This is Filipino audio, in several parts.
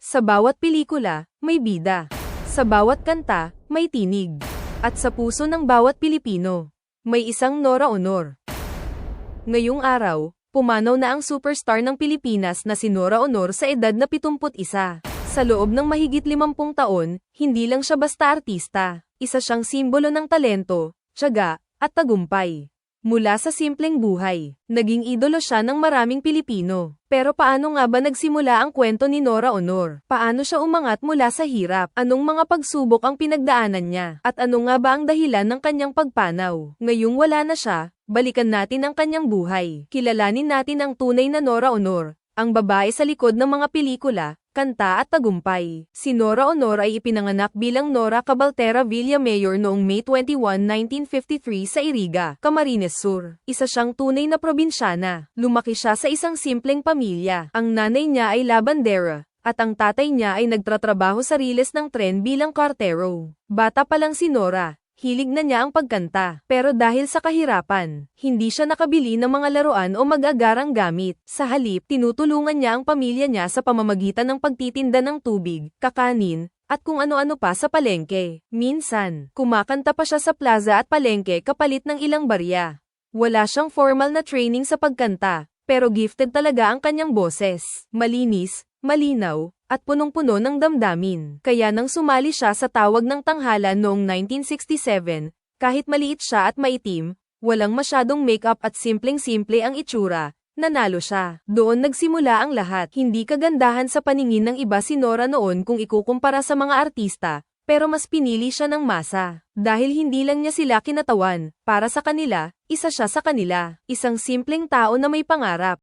Sa bawat pelikula, may bida. Sa bawat kanta, may tinig. At sa puso ng bawat Pilipino, may isang Nora Honor. Ngayong araw, pumanaw na ang superstar ng Pilipinas na si Nora Honor sa edad na 71. Sa loob ng mahigit 50 taon, hindi lang siya basta artista, isa siyang simbolo ng talento, tiyaga, at tagumpay. Mula sa simpleng buhay, naging idolo siya ng maraming Pilipino. Pero paano nga ba nagsimula ang kwento ni Nora Honor? Paano siya umangat mula sa hirap? Anong mga pagsubok ang pinagdaanan niya? At ano nga ba ang dahilan ng kanyang pagpanaw? Ngayong wala na siya, balikan natin ang kanyang buhay. Kilalanin natin ang tunay na Nora Honor, ang babae sa likod ng mga pelikula, kanta at tagumpay. Si Nora Honor ay ipinanganak bilang Nora Cabaltera Villamayor noong May 21, 1953 sa Iriga, Camarines Sur. Isa siyang tunay na probinsyana. Lumaki siya sa isang simpleng pamilya. Ang nanay niya ay labandera, at ang tatay niya ay nagtratrabaho sa riles ng tren bilang kartero. Bata pa lang si Nora, hilig na niya ang pagkanta. Pero dahil sa kahirapan, hindi siya nakabili ng mga laruan o mag-agarang gamit. Sa halip, tinutulungan niya ang pamilya niya sa pamamagitan ng pagtitinda ng tubig, kakanin, at kung ano-ano pa sa palengke. Minsan, kumakanta pa siya sa plaza at palengke kapalit ng ilang barya. Wala siyang formal na training sa pagkanta, pero gifted talaga ang kanyang boses. Malinis, malinaw, at punong-puno ng damdamin. Kaya nang sumali siya sa tawag ng tanghalan noong 1967, kahit maliit siya at maitim, walang masyadong makeup at simpleng-simple ang itsura, nanalo siya. Doon nagsimula ang lahat. Hindi kagandahan sa paningin ng iba si Nora noon kung ikukumpara sa mga artista, pero mas pinili siya ng masa. Dahil hindi lang niya sila kinatawan, para sa kanila, isa siya sa kanila. Isang simpleng tao na may pangarap.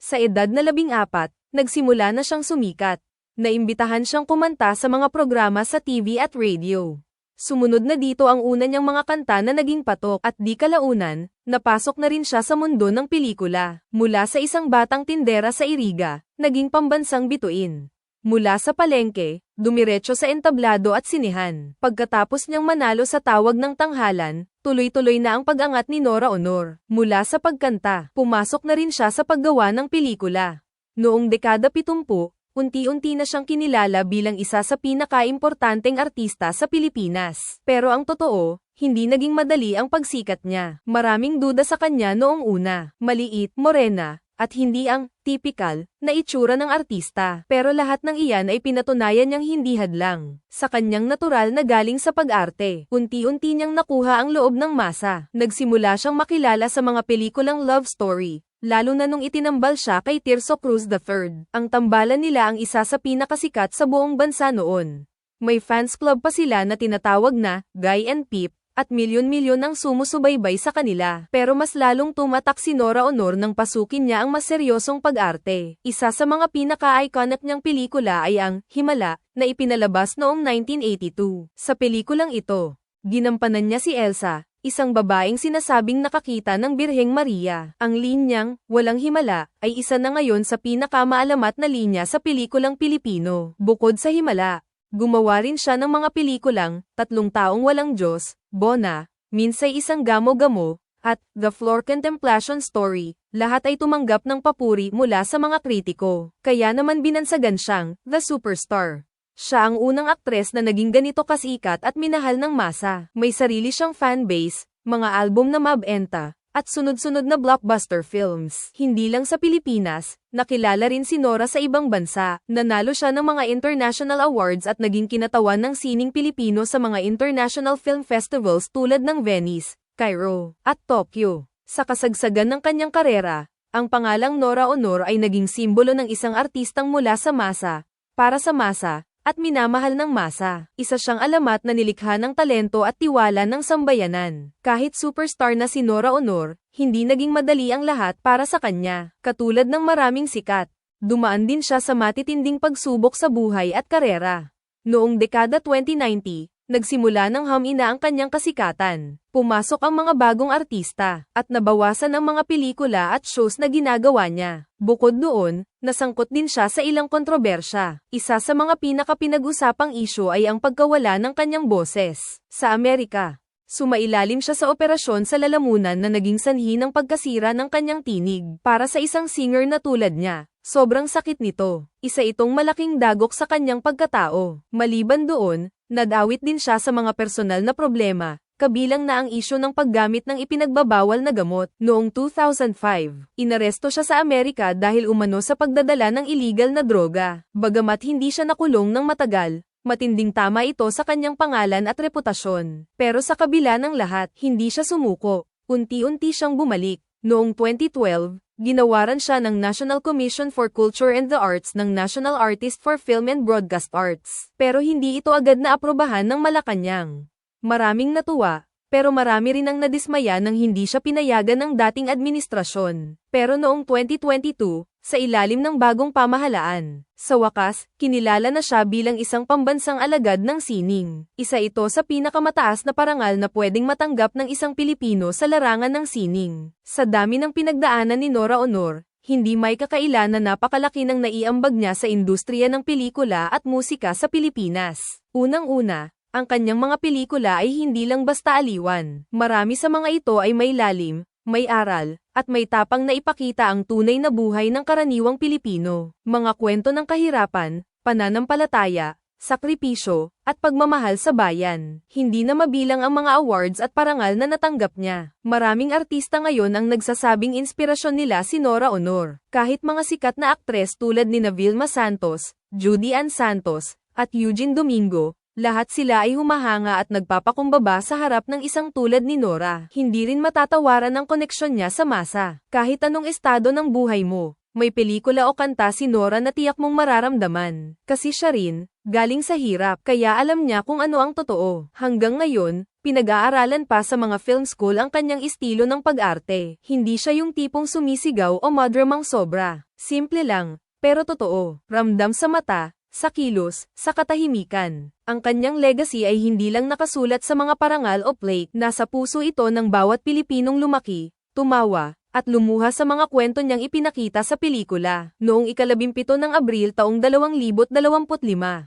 Sa edad na labing apat, nagsimula na siyang sumikat. Naimbitahan siyang kumanta sa mga programa sa TV at radio. Sumunod na dito ang una niyang mga kanta na naging patok at di kalaunan, napasok na rin siya sa mundo ng pelikula. Mula sa isang batang tindera sa Iriga, naging pambansang bituin. Mula sa palengke, dumiretso sa entablado at sinihan. Pagkatapos niyang manalo sa tawag ng tanghalan, tuloy-tuloy na ang pag-angat ni Nora Honor. Mula sa pagkanta, pumasok na rin siya sa paggawa ng pelikula. Noong dekada 70, unti-unti na siyang kinilala bilang isa sa pinakaimportanteng artista sa Pilipinas. Pero ang totoo, hindi naging madali ang pagsikat niya. Maraming duda sa kanya noong una. Maliit, morena, at hindi ang typical na itsura ng artista. Pero lahat ng iyan ay pinatunayan niyang hindi hadlang. Sa kanyang natural na galing sa pag-arte, unti-unti niyang nakuha ang loob ng masa. Nagsimula siyang makilala sa mga pelikulang love story, lalo na nung itinambal siya kay Tirso Cruz III. Ang tambalan nila ang isa sa pinakasikat sa buong bansa noon. May fans club pa sila na tinatawag na Guy and Peep, at milyon-milyon ang sumusubaybay sa kanila. Pero mas lalong tumatak si Nora Honor nang pasukin niya ang mas seryosong pag-arte. Isa sa mga pinaka-iconic niyang pelikula ay ang Himala, na ipinalabas noong 1982. Sa pelikulang ito, ginampanan niya si Elsa, isang babaeng sinasabing nakakita ng Birheng Maria. Ang linyang, Walang Himala, ay isa na ngayon sa pinakamaalamat na linya sa pelikulang Pilipino. Bukod sa Himala, gumawa rin siya ng mga pelikulang, Tatlong Taong Walang Diyos, Bona, Minsay Isang Gamo-Gamo, at The Floor Contemplation Story, lahat ay tumanggap ng papuri mula sa mga kritiko. Kaya naman binansagan siyang, The Superstar. Siya ang unang aktres na naging ganito kasikat at minahal ng masa. May sarili siyang fanbase, mga album na mabenta, at sunod-sunod na blockbuster films. Hindi lang sa Pilipinas, nakilala rin si Nora sa ibang bansa. Nanalo siya ng mga international awards at naging kinatawan ng sining Pilipino sa mga international film festivals tulad ng Venice, Cairo, at Tokyo. Sa kasagsagan ng kanyang karera, ang pangalang Nora Honor ay naging simbolo ng isang artistang mula sa masa, para sa masa, at minamahal ng masa. Isa siyang alamat na nilikha ng talento at tiwala ng sambayanan. Kahit superstar na si Nora Honor, hindi naging madali ang lahat para sa kanya. Katulad ng maraming sikat, dumaan din siya sa matitinding pagsubok sa buhay at karera. Noong dekada 2090, nagsimula ng hamina ang kanyang kasikatan. Pumasok ang mga bagong artista, at nabawasan ang mga pelikula at shows na ginagawa niya. Bukod doon, nasangkot din siya sa ilang kontrobersya. Isa sa mga pinakapinag-usapang isyo ay ang pagkawala ng kanyang boses. Sa Amerika, Sumailalim siya sa operasyon sa lalamunan na naging sanhi ng pagkasira ng kanyang tinig. Para sa isang singer na tulad niya, sobrang sakit nito. Isa itong malaking dagok sa kanyang pagkatao. Maliban doon, nadawit din siya sa mga personal na problema, kabilang na ang isyo ng paggamit ng ipinagbabawal na gamot. Noong 2005, inaresto siya sa Amerika dahil umano sa pagdadala ng illegal na droga. Bagamat hindi siya nakulong ng matagal, matinding tama ito sa kanyang pangalan at reputasyon. Pero sa kabila ng lahat, hindi siya sumuko. Unti-unti siyang bumalik. Noong 2012, ginawaran siya ng National Commission for Culture and the Arts ng National Artist for Film and Broadcast Arts. Pero hindi ito agad na aprobahan ng Malacanang. Maraming natuwa, pero marami rin ang nadismaya nang hindi siya pinayagan ng dating administrasyon. Pero noong 2022, sa ilalim ng bagong pamahalaan, sa wakas, kinilala na siya bilang isang pambansang alagad ng sining. Isa ito sa pinakamataas na parangal na pwedeng matanggap ng isang Pilipino sa larangan ng sining. Sa dami ng pinagdaanan ni Nora Honor, hindi may kakaila na napakalaki ng naiambag niya sa industriya ng pelikula at musika sa Pilipinas. Unang-una, ang kanyang mga pelikula ay hindi lang basta aliwan. Marami sa mga ito ay may lalim, may aral, at may tapang na ipakita ang tunay na buhay ng karaniwang Pilipino. Mga kwento ng kahirapan, pananampalataya, sakripisyo, at pagmamahal sa bayan. Hindi na mabilang ang mga awards at parangal na natanggap niya. Maraming artista ngayon ang nagsasabing inspirasyon nila si Nora Honor. Kahit mga sikat na aktres tulad ni Vilma Santos, Judy Ann Santos, at Eugene Domingo, lahat sila ay humahanga at nagpapakumbaba sa harap ng isang tulad ni Nora. Hindi rin matatawaran ang koneksyon niya sa masa. Kahit anong estado ng buhay mo, may pelikula o kanta si Nora na tiyak mong mararamdaman. Kasi siya rin, galing sa hirap, kaya alam niya kung ano ang totoo. Hanggang ngayon, pinag-aaralan pa sa mga film school ang kanyang estilo ng pag-arte. Hindi siya yung tipong sumisigaw o madramang sobra. Simple lang, pero totoo. Ramdam sa mata, sa kilos, sa katahimikan. Ang kanyang legacy ay hindi lang nakasulat sa mga parangal o plaque, nasa puso ito ng bawat Pilipinong lumaki, tumawa, at lumuha sa mga kwento niyang ipinakita sa pelikula. Noong ikalabimpito ng Abril taong 2025,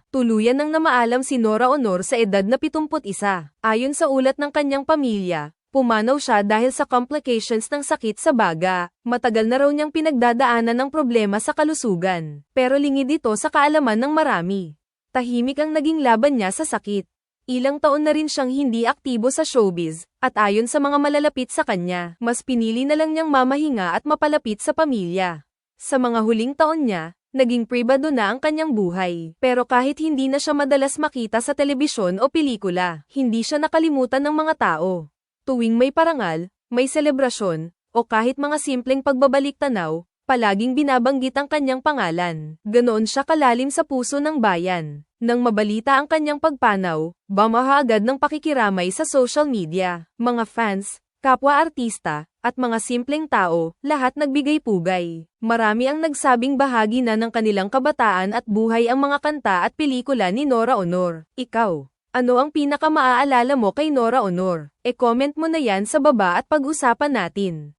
tuluyan nang namaalam si Nora Honor sa edad na 71. Ayon sa ulat ng kanyang pamilya, Pumanaw siya dahil sa complications ng sakit sa baga. Matagal na raw niyang pinagdadaanan ng problema sa kalusugan. Pero lingid ito sa kaalaman ng marami. Tahimik ang naging laban niya sa sakit. Ilang taon na rin siyang hindi aktibo sa showbiz, at ayon sa mga malalapit sa kanya, mas pinili na lang niyang mamahinga at mapalapit sa pamilya. Sa mga huling taon niya, naging pribado na ang kanyang buhay. Pero kahit hindi na siya madalas makita sa telebisyon o pelikula, hindi siya nakalimutan ng mga tao. Tuwing may parangal, may selebrasyon, o kahit mga simpleng pagbabalik tanaw, palaging binabanggit ang kanyang pangalan. Ganoon siya kalalim sa puso ng bayan. Nang mabalita ang kanyang pagpanaw, bamaha agad ng pakikiramay sa social media. Mga fans, kapwa artista, at mga simpleng tao, lahat nagbigay pugay. Marami ang nagsabing bahagi na ng kanilang kabataan at buhay ang mga kanta at pelikula ni Nora Honor. Ikaw, ano ang pinaka maaalala mo kay Nora Honor? E-comment mo na yan sa baba at pag-usapan natin.